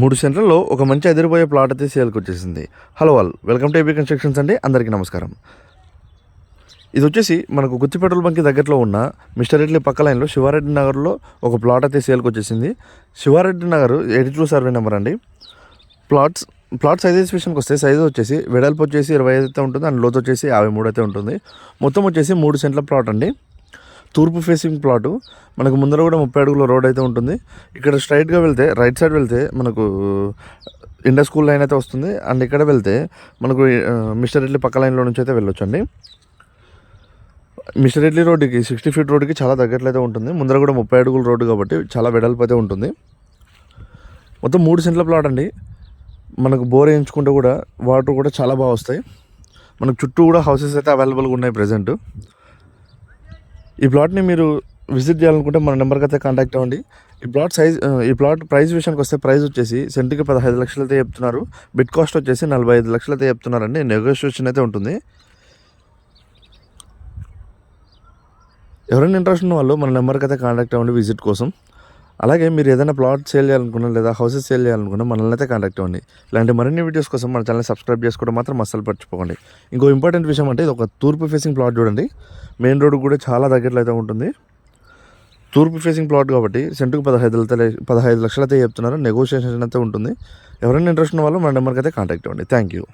మూడు సెంట్లలో ఒక మంచి ఎదిరిపోయే ప్లాట్ అయితే సేల్కి వచ్చేసింది. Hello all welcome to A B constructions అండి. అందరికీ నమస్కారం. ఇది వచ్చేసి మనకు గుత్తి పెట్రోల్ బంక్ దగ్గరలో ఉన్న మిస్టర్ ఇడ్లీ పక్క లైన్లో శివారెడ్డి నగర్లో ఒక ప్లాట్ అయితే సేల్కి వచ్చేసింది. Sivareddy Nagar eighty two survey number అండి. ప్లాట్స్ ప్లాట్ సైజెస్ విషయంకి వస్తే సైజ్ వచ్చేసి వెడల్పు వచ్చేసి ఇరవై ఐదు అయితే ఉంటుంది అండ్ లోతు వచ్చేసి యాభై మూడు అయితే ఉంటుంది. మొత్తం వచ్చేసి మూడు సెంట్ల ప్లాట్ అండి. తూర్పు ఫేసింగ్ ప్లాటు. మనకు ముందర కూడా ముప్పై అడుగుల రోడ్ అయితే ఉంటుంది. ఇక్కడ స్ట్రైట్గా వెళ్తే రైట్ సైడ్ వెళ్తే మనకు uh, ఇండస్ స్కూల్ లైన్ అయితే వస్తుంది. అండ్ ఇక్కడ వెళ్తే మనకు uh, మిస్టర్ ఇడ్లీ పక్క లైన్లో నుంచి అయితే వెళ్ళొచ్చు అండి మిస్టర్ ఇడ్లీ రోడ్డుకి సిక్స్టీ ఫీట్ రోడ్డుకి చాలా దగ్గరలో అయితే ఉంటుంది. ముందర కూడా ముప్పై అడుగుల రోడ్డు కాబట్టి చాలా వెడల్పు అయితే ఉంటుంది. మొత్తం మూడు సెంట్ల ప్లాట్ అండి. మనకు బోర్ వేయించుకుంటే కూడా వాటర్ కూడా చాలా బాగా వస్తాయి. మనకు చుట్టూ కూడా హౌసెస్ అయితే అవైలబుల్గా ఉన్నాయి ప్రజెంట్ ఈ ప్లాట్ని మీరు విజిట్ చేయాలనుకుంటే మన నెంబర్కి అయితే కాంటాక్ట్ అవ్వండి. ఈ ప్లాట్ సైజ్ ఈ ప్లాట్ ప్రైస్ విషయానికి వస్తే ప్రైస్ వచ్చేసి సెంట్కి పదహైదు లక్షలైతే చెప్తున్నారు. బిట్ కాస్ట్ వచ్చేసి నలభై ఐదు లక్షలు అయితే చెప్తున్నారండి. నెగోషియేషన్ అయితే ఉంటుంది. ఎవరైనా ఇంట్రెస్ట్ ఉన్న వాళ్ళు మన నెంబర్కి అయితే కాంటాక్ట్ అవ్వండి విజిట్ కోసం. అలాగే మీరు ఏదైనా ప్లాట్ సేల్ చేయాలనుకున్నా లేదా హౌసెస్ సేల్ చేయాలనుకున్నా మనల్ని అయితే కాంటాక్ట్ అవ్వండి. ఇలాంటి మరిన్ని వీడియోస్ కోసం మన ఛానల్ సబ్స్క్రైబ్ చేసుకోవడం మాత్రం అస్సలు మర్చిపోకండి. ఇంకో ఇంపార్టెంట్ విషయం అంటే ఇది ఒక తూర్పు ఫేసింగ్ ప్లాట్ చూడండి. మెయిన్ రోడ్ కూడా చాలా దగ్గరలో అయితే ఉంటుంది. తూర్పు ఫేసింగ్ ప్లాట్ కాబట్టి సెంటుకు పదహైదు పదహైదు లక్షలు అయితే చెప్తున్నారు. నెగోషియేషన్ అయితే ఉంటుంది. ఎవరైనా ఇంట్రెస్ట్ ఉన్న వాళ్ళు మన నెంబర్కి అయితే కాంటాక్ట్ అవ్వండి. Thank you